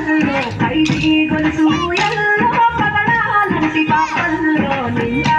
పదనల్లో పైకి గొలుసు ఎల్లో పదనాలంటి పాపల్లో నిండా